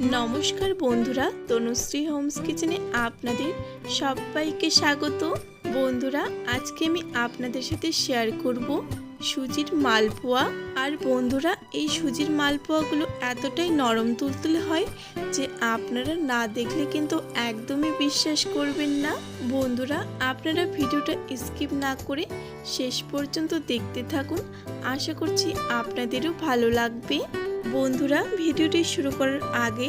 নমস্কার বন্ধুরা, তনুশ্রী হোমস কিচেনে আপনাদের সবাইকে স্বাগত। বন্ধুরা, আজকে আমি আপনাদের সাথে শেয়ার করব সুজির মালপোয়া। আর বন্ধুরা, এই সুজির মালপোয়াগুলো এতটাই নরম তুলতুলে হয় যে আপনারা না দেখলে কিন্তু একদমই বিশ্বাস করবেন না। বন্ধুরা, আপনারা ভিডিওটা স্কিপ না করে শেষ পর্যন্ত দেখতে থাকুন। আশা করছি আপনাদেরও ভালো লাগবে। বন্ধুরা, ভিডিওটি শুরু করার আগে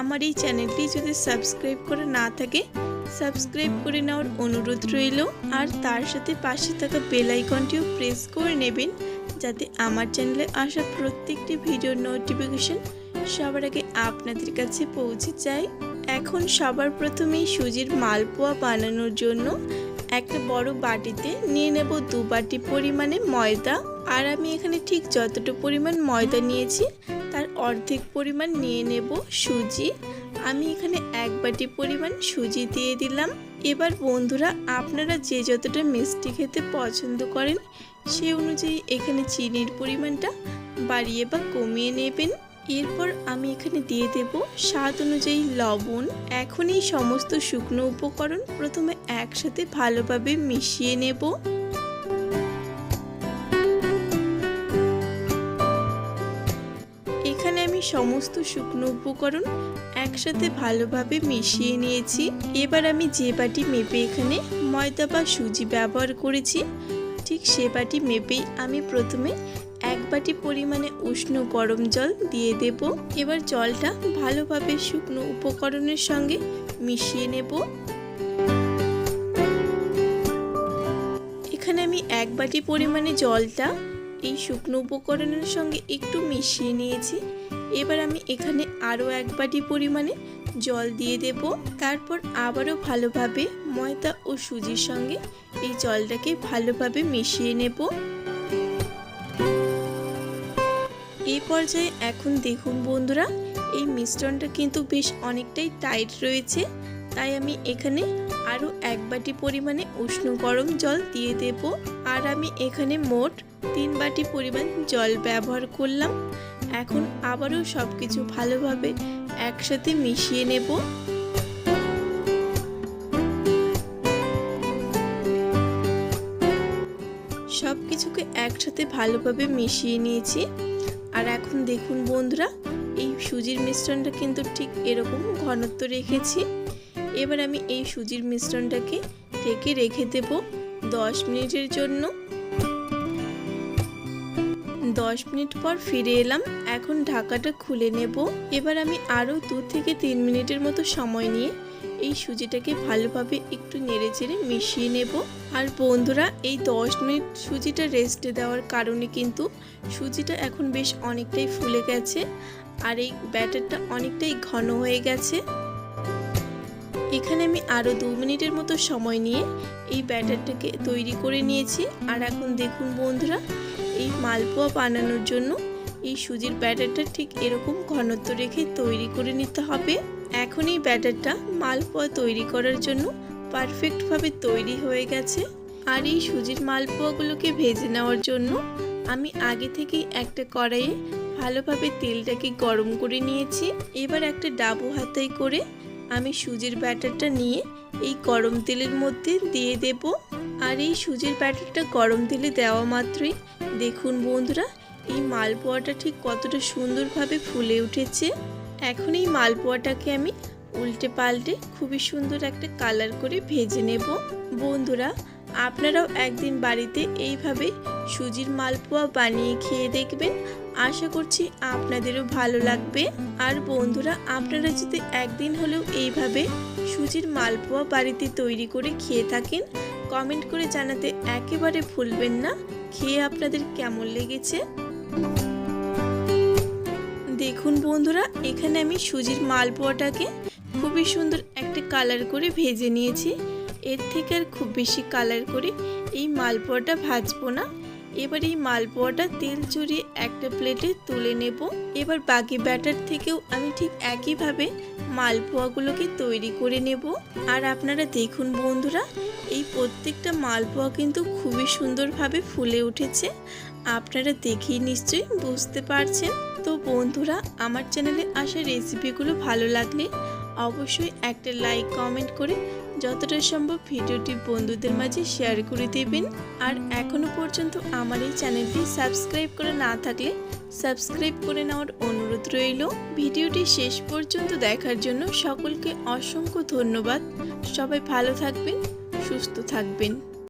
আমার এই চ্যানেলটি যদি সাবস্ক্রাইব করা না থাকে, সাবস্ক্রাইব করে নেওয়ার অনুরোধ রইল। আর তার সাথে পাশে থাকা বেল আইকনটিও প্রেস করে নেবেন, যাতে আমার চ্যানেলে আসা প্রত্যেকটি ভিডিওর নোটিফিকেশন সবার আগে আপনাদের কাছে পৌঁছে যায়। এখন সবার প্রথমেই সুজির মালপোয়া বানানোর জন্য একটা বড় বাটিতে নিয়ে নেব দু বাটি পরিমাণে ময়দা। আর আমি এখানে ঠিক যতটা পরিমাণ ময়দা নিয়েছি, তার অর্ধেক পরিমাণ নিয়ে নেব সুজি। আমি এখানে এক বাটি পরিমাণ সুজি দিয়ে দিলাম। এবার বন্ধুরা, আপনারা যে যতটা মিষ্টি খেতে পছন্দ করেন, সে অনুযায়ী এখানে চিনির পরিমাণটা বাড়িয়ে বা কমিয়ে নেবেন। এরপর আমি এখানে দিয়ে দেব স্বাদ অনুযায়ী লবণ। এখন এই সমস্ত শুকনো উপকরণ প্রথমে একসাথে ভালোভাবে মিশিয়ে নেব। এখানে আমি সমস্ত শুকনো উপকরণ একসাথে ভালোভাবে মিশিয়ে নিয়েছি। এবার আমি যে বাটি মেপে এখানে ময়দা বা সুজি ব্যবহার করেছি, ঠিক সে বাটি মেপেই আমি প্রথমে বাটি পরিমাণে উষ্ণ গরম জল দিয়ে দেব। এবার জলটা ভালোভাবে শুকনো উপকরণের সঙ্গে মিশিয়ে নেব। এখানে আমি এক বাটি পরিমাণে জলটা এই শুকনো উপকরণের সঙ্গে একটু মিশিয়ে নিয়েছি। এবার আমি এখানে আরও এক বাটি পরিমাণে জল দিয়ে দেব। তারপর আবারও ভালোভাবে ময়দা ও সুজির সঙ্গে এই জলটাকে ভালোভাবে মিশিয়ে নেব। এই পর্যায়ে এখন দেখুন বন্ধুরা, এই মিশ্রণটা কিন্তু বেশ অনেকটাই টাইট রয়েছে। তাই আমি এখানে আরও এক বাটি পরিমাণে উষ্ণ গরম জল দিয়ে দেব। আর আমি এখানে মোট তিন বাটি পরিমাণ জল ব্যবহার করলাম। এখন আবারও সব কিছু ভালোভাবে একসাথে মিশিয়ে নেব। সব কিছুকে একসাথে ভালোভাবে মিশিয়ে নিয়েছি। আর এখন দেখুন বন্ধুরা, এই সুজির মিশ্রণটা কিন্তু ঠিক এরকম ঘনত্ব রেখেছি। এবার আমি এই সুজির মিশ্রণটাকে ঢেকে রেখে দেব দশ মিনিটের জন্য। দশ মিনিট পর ফিরে এলাম। এখন ঢাকাটা খুলে নেব। এবার আমি আরও দু থেকে তিন মিনিটের মতো সময় নিয়ে এই সুজিটাকে ভালোভাবে একটু নেড়ে চেড়ে মিশিয়ে নেব। আর বন্ধুরা, এই দশ মিনিট সুজিটা রেস্টে দেওয়ার কারণে কিন্তু সুজিটা এখন বেশ অনেকটাই ফুলে গেছে। আর এই ব্যাটারটা অনেকটাই ঘন হয়ে গেছে। এখানে আমি আরও দু মিনিটের মতো সময় নিয়ে এই ব্যাটারটাকে তৈরি করে নিয়েছি। আর এখন দেখুন বন্ধুরা, এই মালপোয়া বানানোর জন্য এই সুজির ব্যাটারটা ঠিক এরকম ঘনত্ব রেখে তৈরি করে নিতে হবে। এখন এই ব্যাটারটা মালপোয়া তৈরি করার জন্য পারফেক্টভাবে তৈরি হয়ে গেছে। আর এই সুজির মালপোয়াগুলোকে ভেজে নেওয়ার জন্য আমি আগে থেকেই একটা কড়াইয়ে ভালোভাবে তেলটাকে গরম করে নিয়েছি। এবার একটা ডাবু হাতায় করে আমি সুজির ব্যাটারটা নিয়ে এই গরম তেলের মধ্যে দিয়ে দেব। আর এই সুজির ব্যাটারটা গরম তেলে দেওয়া মাত্রই দেখুন বন্ধুরা, এই মালপোয়াটা ঠিক কতটা সুন্দরভাবে ফুলে উঠেছে। এখন এই মালপোয়াটাকে আমি উল্টে পাল্টে খুবই সুন্দর একটা কালার করে ভেজে নেব। বন্ধুরা, আপনারাও একদিন বাড়িতে এইভাবে সুজির মালপোয়া বানিয়ে খেয়ে দেখবেন। আশা করছি আপনাদেরও ভালো লাগবে। আর বন্ধুরা, আপনারা যদি একদিন হলেও এইভাবে সুজির মালপোয়া বাড়িতে তৈরি করে খেয়ে থাকেন, কমেন্ট করে জানাতে একেবারে ভুলবেন না। খেয়ে আপনাদের কেমন লেগেছে? দেখুন বন্ধুরা, এখানে আমি সুজির মালপোয়াটাকে খুবই সুন্দর একটা কালার করে ভেজে নিয়েছি। এর থেকে আর খুব বেশি কালার করে এই মালপোয়াটা ভাজবো না। এবার এই মালপোয়াটা তেল চড়িয়ে একটা প্লেটে তুলে নেব। এবার বাকি ব্যাটার থেকেও আমি ঠিক একইভাবে মালপোয়াগুলোকে তৈরি করে নেব। আর আপনারা দেখুন বন্ধুরা, এই প্রত্যেকটা মালপোয়া কিন্তু খুবই সুন্দরভাবে ফুলে উঠেছে। আপনারা দেখেই নিশ্চয়ই বুঝতে পারছেন। তো বন্ধুরা, আমার চ্যানেলে আসা রেসিপিগুলো ভালো লাগলে অবশ্যই একটা লাইক কমেন্ট করে যতটা সম্ভব ভিডিওটি বন্ধুদের মাঝে শেয়ার করে দেবেন। আর এখনও পর্যন্ত আমার এই চ্যানেলটি সাবস্ক্রাইব করে না থাকলে সাবস্ক্রাইব করে নেওয়ার অনুরোধ রইল। ভিডিওটি শেষ পর্যন্ত দেখার জন্য সকলকে অসংখ্য ধন্যবাদ। সবাই ভালো থাকবেন, সুস্থ থাকবেন।